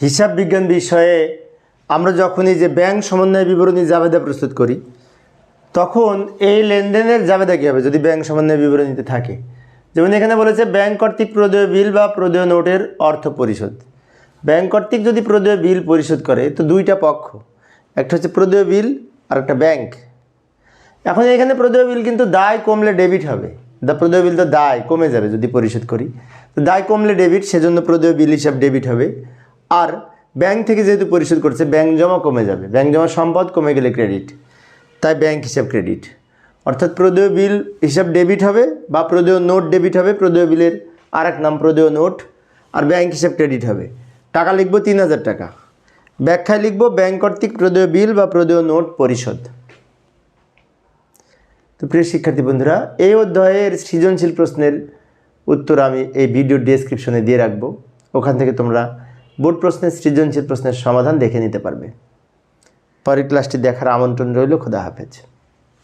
হিসাব বিজ্ঞান বিষয়ে আমরা যখনই যে ব্যাংক সমন্বয় বিবরণী জাবেদা প্রস্তুত করি, তখন এই লেনদেনের জাবেদা কী হবে যদি ব্যাংক সমন্বয় বিবরণীতে থাকে? যেমন এখানে বলেছে, ব্যাংক কর্তৃক প্রদেয় বিল বা প্রদেয় নোটের অর্থ পরিশোধ। ব্যাংক কর্তৃক যদি প্রদেয় বিল পরিশোধ করে, তো দুইটা পক্ষ, একটা হচ্ছে প্রদেয় বিল, আর একটা ব্যাংক। এখন এখানে প্রদেয় বিল কিন্তু দায় কমলে ডেবিট হবে। দা প্রদেয় বিল তো দায় কমে যাবে যদি পরিশোধ করি। তো দায় কমলে ডেবিট, সেজন্য প্রদেয় বিল হিসাব ডেবিট হবে। আর ব্যাংক থেকে যেহেতু পরিশোধ করছে ব্যাংক জমা কমে যাবে। ব্যাংক জমা সম্পদ কমে গেলে ক্রেডিট তাই ব্যাংক হিসাব ক্রেডিট অর্থাৎ প্রদেয় বিল হিসাব ডেবিট হবে বা প্রদেয় নোট ডেবিট হবে, প্রদেয় বিলের আর এক নাম প্রদেয় নোট আর ব্যাংক হিসাব ক্রেডিট হবে। টাকা লিখব তিন হাজার টাকা। ব্যাখ্যায় লিখব ব্যাংক কর্তৃক প্রদেয় বিল বা প্রদেয় নোট পরিশোধ। তো প্রিয় শিক্ষার্থী বন্ধুরা, এই অধ্যায়ের সৃজনশীল প্রশ্নের উত্তর আমি এই ভিডিও ডেসক্রিপশনে দিয়ে রাখব। ওখান থেকে তোমরা বোর্ড প্রশ্নের, সৃজনশীল প্রশ্নের সমাধান দেখে নিতে পারবে। পরের ক্লাসটি দেখার আমন্ত্রণ রইল। খোদা হাফেজ।